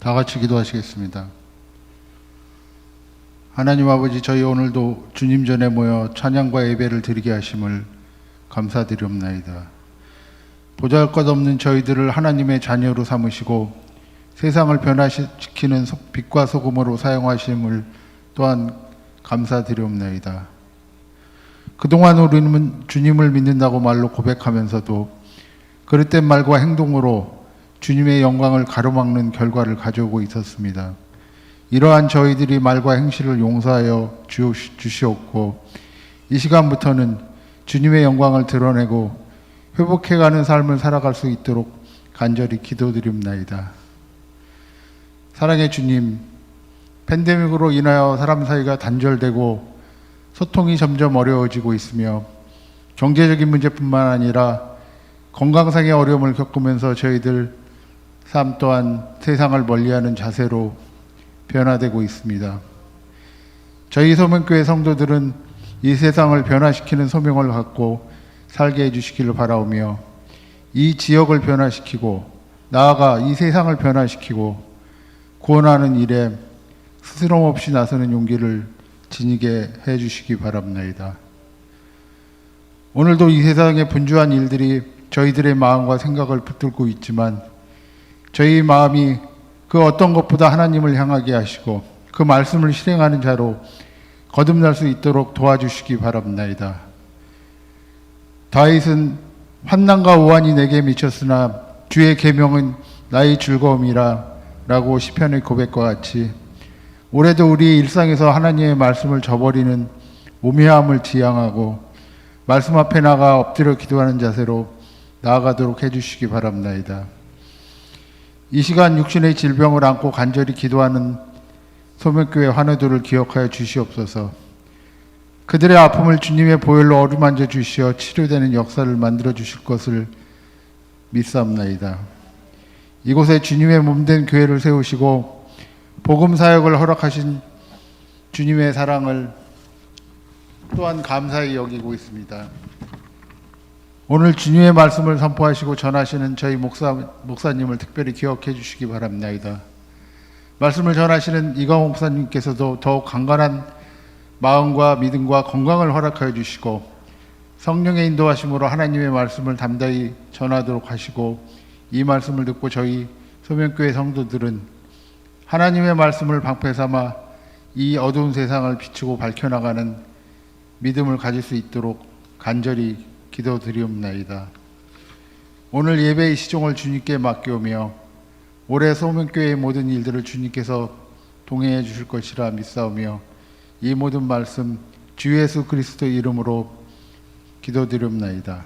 다 같이 기도하시겠습니다. 하나님 아버지 저희 오늘도 주님 전에 모여 찬양과 예배를 드리게 하심을 감사드리옵나이다. 보잘것없는 저희들을 하나님의 자녀로 삼으시고 세상을 변화시키는 소- 빛과 소금으로 사용하심을 또한 감사드리옵나이다. 그동안 우리는 주님을 믿는다고 말로 고백하면서도 그릇된 말과 행동으로 주님의 영광을 가로막는 결과를 가져오고 있었습니다. 이러한 저희들이 말과 행실을 용서하여 주시- 주시옵고 이 시간부터는 주님의 영광을 드러내고 회복해가는 삶을 살아갈 수 있도록 간절히 기도드립나이다. 사랑의 주님, 팬데믹으로 인하여 사람 사이가 단절되고 소통이 점점 어려워지고 있으며 경제적인 문제뿐만 아니라 건강상의 어려움을 겪으면서 저희들 삶 또한 세상을 멀리하는 자세로 변화되고 있습니다. 저희 소명교회 성도들은 이 세상을 변화시키는 소명을 갖고 살게 해주시기를 바라오며 이 지역을 변화시키고 나아가 이 세상을 변화시키고 구원하는 일에 스스럼 없이 나서는 용기를 지니게 해주시기 바랍니다. 오늘도 이 세상의 분주한 일들이 저희들의 마음과 생각을 붙들고 있지만 저희 마음이 그 어떤 것보다 하나님을 향하게 하시고 그 말씀을 실행하는 자로 거듭날 수 있도록 도와주시기 바랍니다. 다윗은 환난과 오한이 내게 미쳤으나 주의 계명은 나의 즐거움이라 라고 시편의 고백과 같이 올해도 우리 일상에서 하나님의 말씀을 저버리는 오묘함을 지향하고 말씀 앞에 나가 엎드려 기도하는 자세로 나아가도록 해주시기 바랍니다. 이 시간 육신의 질병을 안고 간절히 기도하는 소명교회 환우들을 기억하여 주시옵소서. 그들의 아픔을 주님의 보혈로 어루만져 주시어 치료되는 역사를 만들어 주실 것을 믿사옵나이다. 이곳에 주님의 몸된 교회를 세우시고 복음 사역을 허락하신 주님의 사랑을 또한 감사히 여기고 있습니다. 오늘 주님의 말씀을 선포하시고 전하시는 저희 목사, 목사님을 특별히 기억해 주시기 바랍니다. 말씀을 전하시는 이광호 목사님께서도 더욱 강건한 마음과 믿음과 건강을 허락하여 주시고 성령의 인도하심으로 하나님의 말씀을 담대히 전하도록 하시고 이 말씀을 듣고 저희 소명교회 성도들은 하나님의 말씀을 방패 삼아 이 어두운 세상을 비추고 밝혀나가는 믿음을 가질 수 있도록 간절히 기도드리옵나이다. 오늘 예배의 시종을 주님께 맡겨오며 올해 소명교회의 모든 일들을 주님께서 동행해 주실 것이라 믿사오며 이 모든 말씀 주 예수 그리스도 이름으로 기도드리옵나이다.